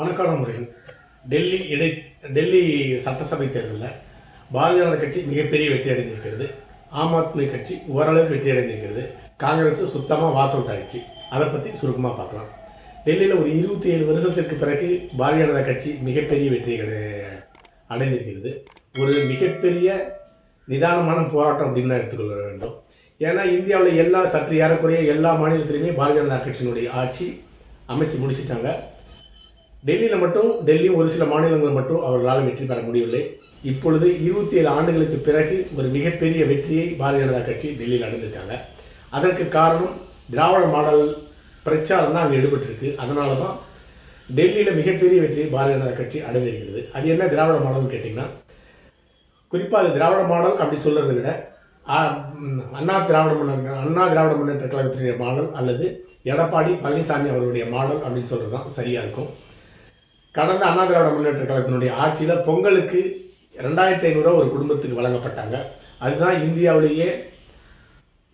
வணக்கம் முருகன் டெல்லி இடை டெல்லி சட்டசபை தேர்தலில் பாரதிய ஜனதா கட்சி மிகப்பெரிய வெற்றி அடைந்திருக்கிறது. ஆம் ஆத்மி கட்சி ஓரளவுக்கு வெற்றி அடைந்திருக்கிறது. காங்கிரஸ் சுத்தமாக வாஸ் அவுட் அதை பற்றி சுருக்கமாக பார்க்கலாம். டெல்லியில் ஒரு இருபத்தி ஏழு வருஷத்திற்கு பிறகு பாரதிய ஜனதா கட்சி மிகப்பெரிய வெற்றிகளை அடைந்திருக்கிறது. ஒரு மிகப்பெரிய நிதானமான போராட்டம் அப்படின்னு தான் எடுத்துக்கொள்ள வேண்டும். ஏன்னா இந்தியாவில் எல்லா சற்று ஏறக்குறைய எல்லா மாநிலத்திலையுமே பாரதிய ஜனதா கட்சியினுடைய ஆட்சி அமைச்சு முடிச்சிட்டாங்க. டெல்லியில் மட்டும் டெல்லியும் ஒரு சில மாநிலங்கள் மட்டும் அவர்களால் வெற்றி பெற முடியவில்லை. இப்பொழுது இருபத்தி ஏழு ஆண்டுகளுக்கு பிறகு ஒரு மிகப்பெரிய வெற்றியை பாரதிய ஜனதா கட்சி டெல்லியில் அடைந்திருக்காங்க அதற்கு காரணம் திராவிட மாடல் பிரச்சாரம் தான் அங்கே ஈடுபட்டிருக்கு. அதனால தான் டெல்லியில் மிகப்பெரிய வெற்றியை பாரதிய ஜனதா கட்சி அடைந்திருக்கிறது. அது என்ன திராவிட மாடல்னு கேட்டிங்கன்னா குறிப்பாக அது திராவிட மாடல் அப்படி சொல்கிறத விட அண்ணா திராவிட முன்னேற்ற அண்ணா திராவிட முன்னேற்ற கழகத்தினுடைய மாடல் அல்லது எடப்பாடி பழனிசாமி அவர்களுடைய மாடல் அப்படின்னு சொல்கிறது தான் சரியாக இருக்கும். கடந்த அண்ணா திராவிட முன்னேற்ற கழகத்தினுடைய ஆட்சியில் பொங்கலுக்கு ரெண்டாயிரத்தி ஐநூறுரூவா ஒரு குடும்பத்துக்கு வழங்கப்பட்டாங்க. அதுதான் இந்தியாவிலேயே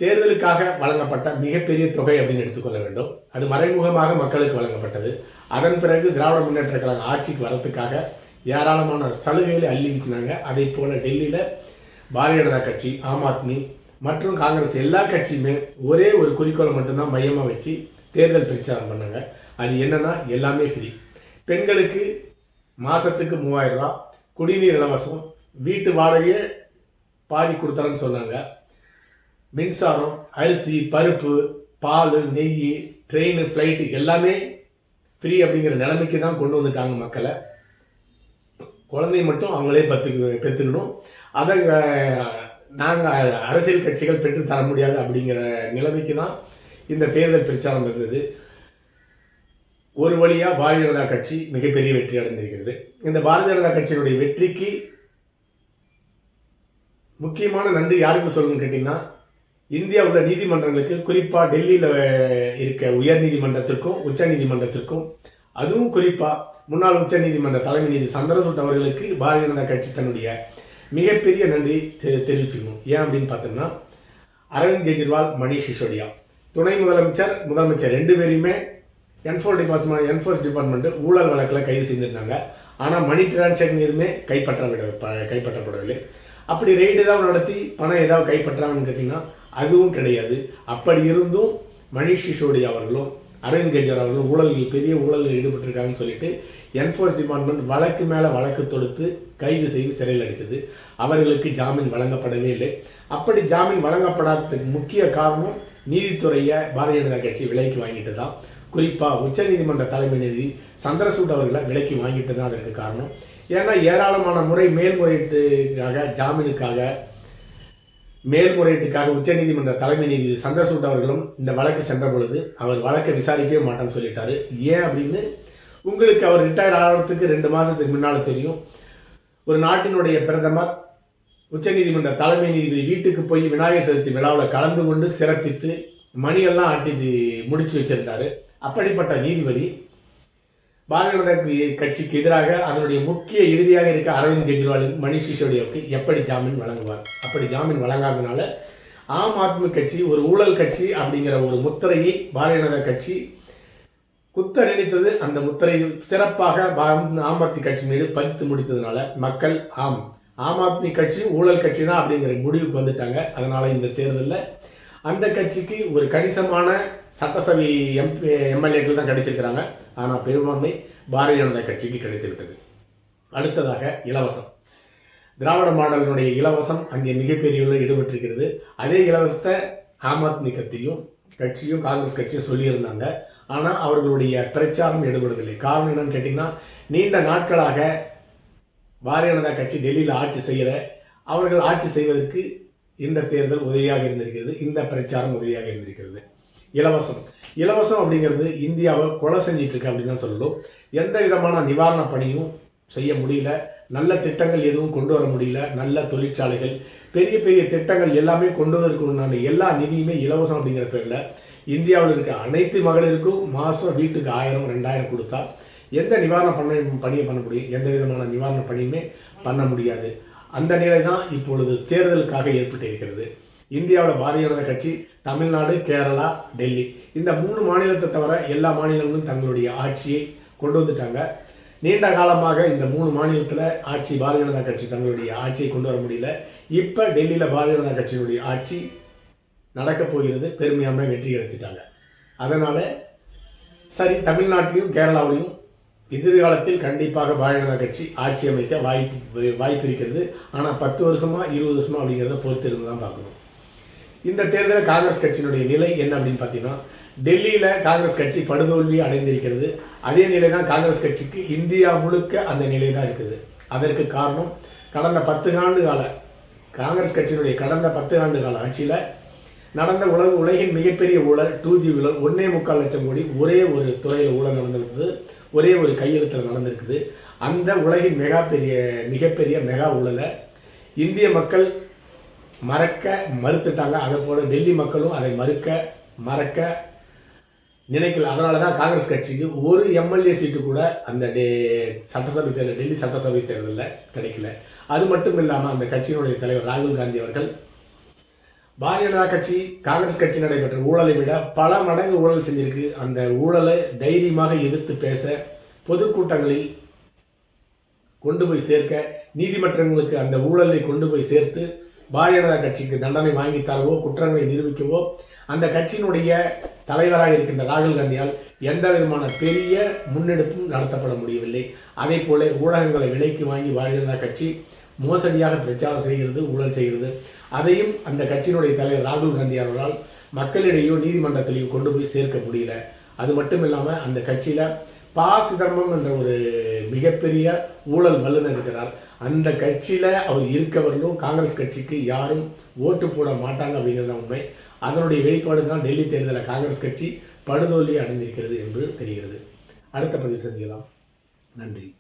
தேர்தலுக்காக வழங்கப்பட்ட மிகப்பெரிய தொகை அப்படின்னு எடுத்துக்கொள்ள வேண்டும். அது மறைமுகமாக மக்களுக்கு வழங்கப்பட்டது. அதன் பிறகு திராவிட முன்னேற்ற கழகம் ஆட்சிக்கு வரத்துக்காக ஏராளமான சலுகைகளை அள்ளி வீசினாங்க. அதே போல டெல்லியில் பாரதிய ஜனதா கட்சி ஆம் ஆத்மி மற்றும் காங்கிரஸ் எல்லா கட்சியுமே ஒரே ஒரு குறிக்கோளை மட்டும்தான் மையமாக வச்சு தேர்தல் பிரச்சாரம் பண்ணாங்க. அது என்னன்னா எல்லாமே ஃப்ரீ பெண்களுக்கு மாதத்துக்கு மூவாயிரம் ரூபா குடிநீர் இலவசம் வீட்டு வாடகையே பாதி கொடுத்தாரன்னு சொன்னாங்க. மின்சாரம் அரிசி பருப்பு பால் நெய் ட்ரெயின் ஃப்ளைட்டு எல்லாமே ஃப்ரீ அப்படிங்கிற நிலைமைக்கு தான் கொண்டு வந்துட்டாங்க மக்களை. குழந்தைய மட்டும் அவங்களே பத்து பெற்றுக்கணும் அதை நாங்கள் அரசியல் கட்சிகள் பெற்று தர முடியாது அப்படிங்கிற நிலைமைக்கு தான் இந்த தேர்தல் பிரச்சாரம் இருந்தது. ஒரு வழியாக பாரதிய ஜனதா கட்சி மிகப்பெரிய வெற்றி அடைந்திருக்கிறது. இந்த பாரதிய ஜனதா கட்சியினுடைய வெற்றிக்கு முக்கியமான நன்றி யாருக்கு சொல்லணும்னு கேட்டிங்கன்னா இந்தியா உள்ள நீதிமன்றங்களுக்கு குறிப்பாக டெல்லியில் இருக்க உயர் நீதிமன்றத்திற்கும் உச்ச நீதிமன்றத்திற்கும் அதுவும் குறிப்பாக முன்னாள் உச்ச நீதிமன்ற தலைமை நீதி சந்திரசூட் அவர்களுக்கு பாரதிய ஜனதா கட்சி தன்னுடைய மிகப்பெரிய நன்றி தெ- தெரிவிச்சுக்கணும். ஏன் அப்படின்னு பார்த்தோம்னா அரவிந்த் கெஜ்ரிவால் மணிஷ் சிசோடியா. துணை முதலமைச்சர் முதலமைச்சர் ரெண்டு பேரையுமே என்ஃபோர் டிபார்ட்மெண்ட் என்ஃபோர்ஸ் டிபார்ட்மெண்ட் ஊழல் வழக்கில் கைது செஞ்சுருந்தாங்க. ஆனால் மணி டிரான்சாக்ஷன் எதுவுமே கைப்பற்ற விட ப- கைப்பற்றப்படவில்லை. அப்படி ரெய்டு ஏதாவது நடத்தி பணம் ஏதாவது கைப்பற்றாங்கன்னு கேட்டிங்கன்னா அதுவும் கிடையாது. அப்படி இருந்தும் மணிஷ் சிசோடியா அவர்களும் அரவிந்த் கெஜ்ரிவால் அவர்களும் ஊழலில் பெரிய ஊழலில் ஈடுபட்டிருக்காங்கன்னு சொல்லிட்டு என்ஃபோர்ஸ் டிபார்ட்மெண்ட் வழக்கு மேலே வழக்கு தொடுத்து கைது செய்து சிறையில் அடித்தது. அவர்களுக்கு ஜாமீன் வழங்கப்படவே இல்லை. அப்படி ஜாமீன் வழங்கப்படாததுக்கு முக்கிய காரணம் நீதித்துறையை பாரதிய ஜனதா கட்சி விலைக்கு வாங்கிட்டு தான். குறிப்பாக உச்சநீதிமன்ற தலைமை நீதி சந்திரசூட் அவர்களை விலைக்கு வாங்கிட்டு தான் அதற்கு காரணம். ஏன்னா ஏராளமான முறை மேல்முறையீட்டுக்காக ஜாமீனுக்காக மேல்முறையீட்டுக்காக உச்சநீதிமன்ற தலைமை நீதிபதி சந்திரசூட் அவர்களும் இந்த வழக்கு சென்ற பொழுது அவர் வழக்கை விசாரிக்கவே மாட்டேன்னு சொல்லிட்டாரு. ஏன் அப்படின்னு உங்களுக்கு அவர் ரிட்டையர் ஆகிறதுக்கு ரெண்டு மாதத்துக்கு முன்னால் தெரியும். ஒரு நாட்டினுடைய பிரதமர் உச்சநீதிமன்ற தலைமை நீதிபதி வீட்டுக்கு போய் விநாயகர் சதுர்த்தி விழாவில் கலந்து கொண்டு சிறப்பித்து மணியெல்லாம் ஆட்டி முடிச்சு வச்சிருந்தாரு. அப்படிப்பட்ட நீதிபதி பாரதிய ஜனதா கட்சிக்கு எதிராக அதனுடைய முக்கிய எதிரியாக இருக்க அரவிந்த் கெஜ்ரிவாலின் மணிஷ் சிசோடியாவுக்கு எப்படி ஜாமீன் வழங்குவார்? அப்படி ஜாமீன் வழங்காதனால ஆம் ஆத்மி கட்சி ஒரு ஊழல் கட்சி அப்படிங்கிற ஒரு முத்திரையை பாரதிய ஜனதா கட்சி குத்த நினைத்தது. அந்த முத்திரையில் சிறப்பாக பா- ஆம் ஆத்மி கட்சி மீது பதித்து முடித்ததுனால மக்கள் ஆம் ஆம் ஆத்மி கட்சி ஊழல் கட்சி தான் அப்படிங்கிற முடிவுக்கு வந்துட்டாங்க. அதனால இந்த தேர்தலில் அந்த கட்சிக்கு ஒரு கணிசமான சட்டசபை எம்பி எம்எல்ஏக்கள் தான் கிடைச்சிருக்கிறாங்க. ஆனால் பெரும்பான்மை பாரதிய ஜனதா கட்சிக்கு கிடைத்துவிட்டது. அடுத்ததாக இலவசம். திராவிட மாடலினுடைய இலவசம் அங்கே மிகப்பெரிய ஈடுபட்டிருக்கிறது. அதே இலவசத்தை ஆம் ஆத்மி கட்சியும் கட்சியும் காங்கிரஸ் கட்சியும் சொல்லியிருந்தாங்க. ஆனால் அவர்களுடைய பிரச்சாரம் ஈடுபடவில்லை காரணம் என்னன்னு கேட்டிங்கன்னா நீண்ட நாட்களாக பாரதிய ஜனதா கட்சி டெல்லியில் ஆட்சி செய்யல. அவர்கள் ஆட்சி செய்வதற்கு இந்த தேர்தல் உதவியாக இருந்திருக்கிறது. இந்த பிரச்சாரம் உதவியாக இருந்திருக்கிறது. இலவசம். இலவசம் அப்படிங்கிறது இந்தியாவை கொலை செஞ்சிட்ருக்கு அப்படின்னு தான் சொல்லணும். எந்த விதமான நிவாரண பணியும் செய்ய முடியல. நல்ல திட்டங்கள் எதுவும் கொண்டு வர முடியல. நல்ல தொழிற்சாலைகள். பெரிய பெரிய திட்டங்கள் எல்லாமே கொண்டு வருவதற்குண்டான எல்லா நிதியுமே இலவசம் அப்படிங்கிற பேரில் இந்தியாவில் இருக்க அனைத்து மகளிருக்கும் மாதம் வீட்டுக்கு ஆயிரம் ரெண்டாயிரம் கொடுத்தா எந்த நிவாரண பண்ண பணியை பண்ண முடியும்? எந்த விதமான நிவாரண பணியுமே பண்ண முடியாது. அந்த நிலை தான் இப்பொழுது தேர்தலுக்காக ஏற்பட்டு இருக்கிறது. இந்தியாவில் பாரதிய ஜனதா கட்சி தமிழ்நாடு கேரளா டெல்லி. இந்த மூணு மாநிலத்தை தவிர எல்லா மாநிலங்களும் தங்களுடைய ஆட்சியை கொண்டு வந்துட்டாங்க. நீண்ட காலமாக இந்த மூணு மாநிலத்தில் ஆட்சி பாரதிய ஜனதா கட்சி தங்களுடைய ஆட்சியை கொண்டு வர முடியல. இப்போ டெல்லியில் பாரதிய ஜனதா கட்சியினுடைய ஆட்சி நடக்கப் போகிறது. பெருமையாக வெற்றி கிடைச்சிட்டாங்க அதனால் சரி தமிழ்நாட்டிலையும் கேரளாவிலையும் எதிர்காலத்தில் கண்டிப்பாக பாரதிய ஜனதா கட்சி ஆட்சி அமைக்க வாய்ப்பு வாய்ப்பு இருக்கிறது. ஆனால் பத்து வருஷமா இருபது வருஷமா அப்படிங்கிறத பொறுத்திருந்து தான் பார்க்கணும். இந்த தேர்தலில் காங்கிரஸ் கட்சியினுடைய நிலை என்ன அப்படின்னு பார்த்தீங்கன்னா டெல்லியில் காங்கிரஸ் கட்சி படுதோல்வி அடைந்திருக்கிறது. அதே நிலை தான் காங்கிரஸ் கட்சிக்கு இந்தியா முழுக்க அந்த நிலை தான் இருக்குது. அதற்கு காரணம் கடந்த பத்து ஆண்டு கால காங்கிரஸ் கட்சியினுடைய கடந்த பத்து ஆண்டு கால ஆட்சியில் நடந்த உலக உலகின் மிகப்பெரிய ஊழல் டூ ஜி ஊழல் ஒன்னே முக்கால் லட்சம் கோடி ஒரே ஒரு துறையில் ஊழல் நடந்திருக்குது ஒரே ஒரு கையெழுத்தில் நடந்திருக்குது. அந்த உலகின் மெகா பெரிய மிகப்பெரிய மெகா ஊழலை இந்திய மக்கள் மறக்க மறுத்துட்டாங்க. அதே போல டெல்லி மக்களும் அதை மறுக்க மறக்க நினைக்கல. அதனால தான் காங்கிரஸ் கட்சிக்கு ஒரு எம்எல்ஏ சீட்டு கூட அந்த டே சட்டசபை தேர்தல் டெல்லி சட்டசபை தேர்தலில் கிடைக்கல. அது மட்டும் இல்லாமல் அந்த கட்சியினுடைய தலைவர் ராகுல் காந்தி அவர்கள் பாரதிய ஜனதா கட்சி காங்கிரஸ் கட்சி நடைபெற்ற ஊழலை விட பல மடங்கு ஊழல் செஞ்சிருக்கு. அந்த ஊழலை தைரியமாக எதிர்த்து பேச பொதுக்கூட்டங்களில் கொண்டு போய் சேர்க்க நீதிமன்றங்களுக்கு அந்த ஊழலை கொண்டு போய் சேர்த்து பாரதிய ஜனதா கட்சிக்கு தண்டனை வாங்கி தரவோ குற்றங்களை நிரூபிக்கவோ அந்த கட்சியினுடைய தலைவராக இருக்கின்ற ராகுல் காந்தியால் எந்த விதமான பெரிய முன்னெடுப்பும் நடத்தப்பட முடியவில்லை. அதே போல ஊடகங்களை விலைக்கு வாங்கி பாரதிய ஜனதா கட்சி மோசடியாக பிரச்சாரம் செய்கிறது ஊழல் செய்கிறது. அதையும் அந்த கட்சியினுடைய தலைவர் ராகுல் காந்தி அவர்களால் மக்களிடையோ நீதிமன்றத்திலேயோ கொண்டு போய் சேர்க்க முடியல. அது மட்டும் இல்லாமல் அந்த கட்சியில் பா சிதம்பரம் என்ற ஒரு மிகப்பெரிய ஊழல் வல்லுநர் இருக்கிறார். அந்த கட்சியில் அவர் இருக்கவர்களும் காங்கிரஸ் கட்சிக்கு யாரும் ஓட்டு போட மாட்டாங்க அப்படிங்கிறது உண்மை. அதனுடைய வெளிப்பாடு தான் டெல்லி தேர்தலில் காங்கிரஸ் கட்சி படுதோல்வி அடைந்திருக்கிறது என்று தெரிகிறது. அடுத்த பதிவு சந்திக்கலாம். நன்றி.